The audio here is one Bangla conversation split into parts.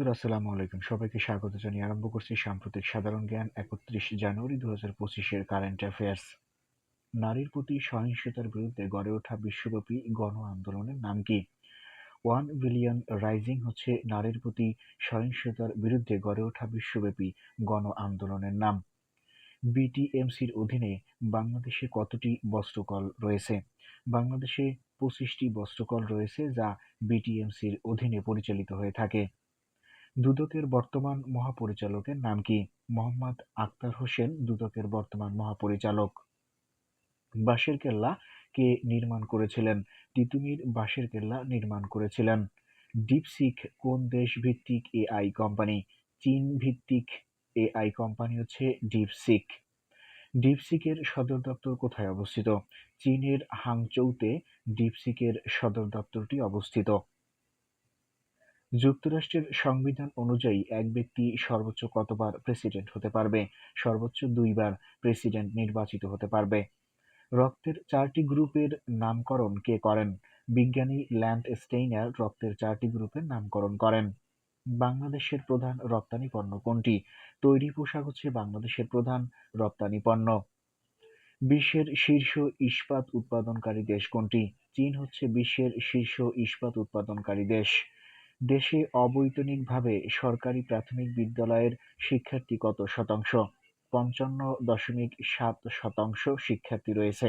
বন্ধুরা, আসসালামু আলাইকুম। সবাইকে স্বাগত জানিয়ে আরম্ভ করছি সাম্প্রতিক সাধারণ জ্ঞান একত্রিশ জানুয়ারি দু হাজার পঁচিশের কারেন্ট অ্যাফেয়ার্স নারীর প্রতি সহিংসতার বিরুদ্ধে গড়ে ওঠা বিশ্বব্যাপী গণ আন্দোলনের নাম কি? ওয়ান বিলিয়ন রাইজিং হচ্ছে নারীর প্রতি সহিংসতার বিরুদ্ধে গড়ে ওঠা বিশ্বব্যাপী গণ আন্দোলনের নাম। বিটিএমসির অধীনে বাংলাদেশে কতটি বস্ত্রকল রয়েছে? বাংলাদেশে পঁচিশটি বস্ত্রকল রয়েছে যা বিটিএমসির অধীনে পরিচালিত হয়ে থাকে। দুদকের বর্তমান মহাপরিচালকের নাম কি? মোহাম্মদ আক্তার হোসেন, দুদকের বর্তমান মহাপরিচালক। বাঁশের কেল্লা কে নির্মাণ করেছিলেন? তিতুমির বাঁশের কেল্লা নির্মাণ করেছিলেন। ডিপসিক কোন দেশ ভিত্তিক এআই কোম্পানি? চীন ভিত্তিক এআই কোম্পানি হচ্ছে ডিপসিক। ডিপসিকের সদর দপ্তর কোথায় অবস্থিত? চীনের হাংচৌতে ডিপসিকের সদর দপ্তরটি অবস্থিত। যুক্তরাষ্ট্রের সংবিধান অনুযায়ী এক ব্যক্তি সর্বোচ্চ কতবার প্রেসিডেন্ট হতে পারবে? সর্বোচ্চ দুইবার প্রেসিডেন্ট নির্বাচিত হতে পারবে। রক্তের চারটি গ্রুপের নামকরণ কে করেন? বিজ্ঞানী ল্যান্ড স্টেইনার রক্তের চারটি গ্রুপের নামকরণ করেন। বাংলাদেশের প্রধান রপ্তানি পণ্য কোনটি? তৈরি পোশাক হচ্ছে বাংলাদেশের প্রধান রপ্তানি পণ্য। বিশ্বের শীর্ষ ইস্পাত উৎপাদনকারী দেশ কোনটি? চীন হচ্ছে বিশ্বের শীর্ষ ইস্পাত উৎপাদনকারী দেশ। দেশে অবৈতনিকভাবে সরকারি প্রাথমিক বিদ্যালয়ের শিক্ষার্থী কত শতাংশ? পঞ্চান্ন দশমিক সাত শতাংশ শিক্ষার্থী রয়েছে।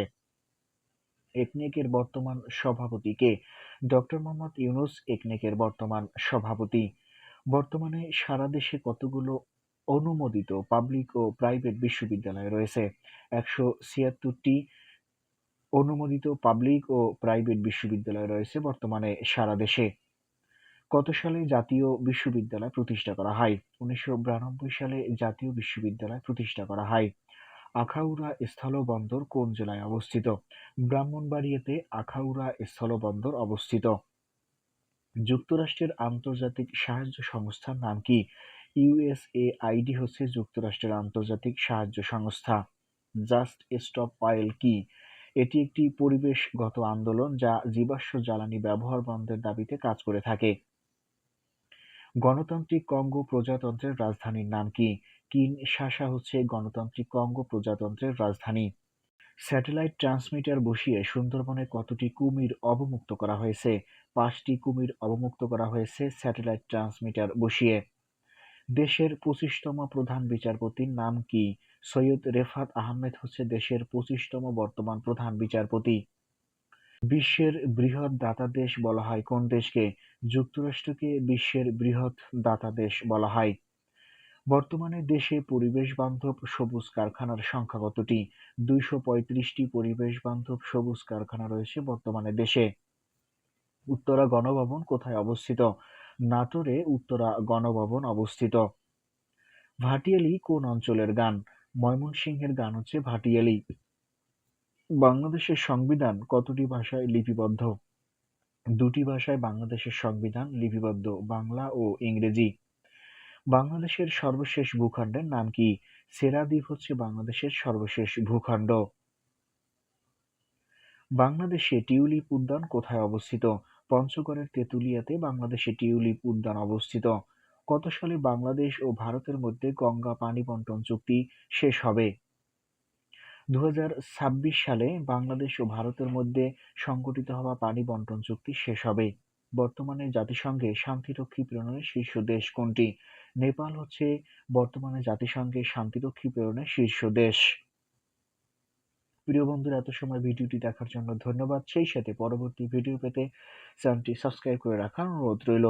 একনেকের বর্তমান সভাপতি কে? ডক্টর মোহাম্মদ ইউনুস একনেকের বর্তমান সভাপতি। বর্তমানে সারা দেশে কতগুলো অনুমোদিত পাবলিক ও প্রাইভেট বিশ্ববিদ্যালয় রয়েছে? একশো ছিয়াত্তরটি অনুমোদিত পাবলিক ও প্রাইভেট বিশ্ববিদ্যালয় রয়েছে বর্তমানে সারা দেশে। কত সালে জাতীয় বিশ্ববিদ্যালয় প্রতিষ্ঠা করা হয়? উনিশশো বিরানব্বই সালে জাতীয় বিশ্ববিদ্যালয় প্রতিষ্ঠা করা হয়। আখাউড়া স্থলবন্দর কোন জেলায় অবস্থিত? ব্রাহ্মণবাড়িয়াতে আখাউড়া স্থলবন্দর অবস্থিত। যুক্তরাষ্ট্রের আন্তর্জাতিক সাহায্য সংস্থার নাম কি? ইউএসএআইডি হচ্ছে যুক্তরাষ্ট্রের আন্তর্জাতিক সাহায্য সংস্থা। জাস্ট স্টপ অয়েল কি? এটি একটি পরিবেশগত আন্দোলন যা জীবাশ্ম জ্বালানি ব্যবহার বন্ধের দাবিতে কাজ করে থাকে। গণতান্ত্রিক কঙ্গো প্রজাতন্ত্রের রাজধানীর নাম কি? কিনশাসা হচ্ছে গণতান্ত্রিক কঙ্গো প্রজাতন্ত্রের রাজধানী। স্যাটেলাইট ট্রান্সমিটার বসিয়ে সুন্দরবনে কতটি কুমির অবমুক্ত করা হয়েছে? পাঁচটি কুমির অবমুক্ত করা হয়েছে স্যাটেলাইট ট্রান্সমিটার বসিয়ে। দেশের পঁচিশতম প্রধান বিচারপতির নাম কি? সৈয়দ রেফাত আহমেদ হচ্ছে দেশের পঁচিশতম বর্তমান প্রধান বিচারপতি। বিশ্বের বৃহৎ দাতা দেশ বলা হয়। কোন দেশকে? যুক্তরাষ্ট্রকে বিশ্বের বৃহৎ দাতা দেশ বলা হয়। বর্তমানে দেশে পরিবেশ বান্ধব সবুজ কারখানার সংখ্যা কতটি? দুইশো পঁয়ত্রিশটি পরিবেশ বান্ধব সবুজ কারখানা রয়েছে বর্তমানে দেশে। উত্তরা গণভবন কোথায় অবস্থিত? নাটোরে উত্তরা গণভবন অবস্থিত। ভাটিয়ালি কোন অঞ্চলের গান? ময়মনসিংহের গান হচ্ছে ভাটিয়ালি। বাংলাদেশের সংবিধান কতটি ভাষায় লিপিবদ্ধ? দুটি ভাষায় বাংলাদেশের সংবিধান লিপিবদ্ধ, বাংলা ও ইংরেজি। বাংলাদেশের সর্বশেষ ভূখণ্ডের নাম কি? সেরা দ্বীপ হচ্ছে বাংলাদেশের সর্বশেষ ভূখণ্ড। বাংলাদেশে টিউলিপ উদ্যান কোথায় অবস্থিত? পঞ্চগড়ের তেঁতুলিয়াতে বাংলাদেশে টিউলিপ উদ্যান অবস্থিত। কত সালে বাংলাদেশ ও ভারতের মধ্যে গঙ্গা পানি বন্টন চুক্তি শেষ হবে? দু হাজার ছাব্বিশ সালে বাংলাদেশ ও ভারতের মধ্যে সংগঠিত হওয়া পানি বন্টন চুক্তি শেষ হবে। বর্তমানে জাতিসংঘে শান্তিরক্ষী প্রেরণের শীর্ষ দেশ কোনটি? নেপাল হচ্ছে বর্তমানে জাতিসংঘে শান্তিরক্ষী প্রেরণের শীর্ষ দেশ। প্রিয় বন্ধুরা, এত সময় ভিডিওটি দেখার জন্য ধন্যবাদ। সেই সাথে পরবর্তী ভিডিও পেতে চ্যানেলটি সাবস্ক্রাইব করে রাখার অনুরোধ রইল।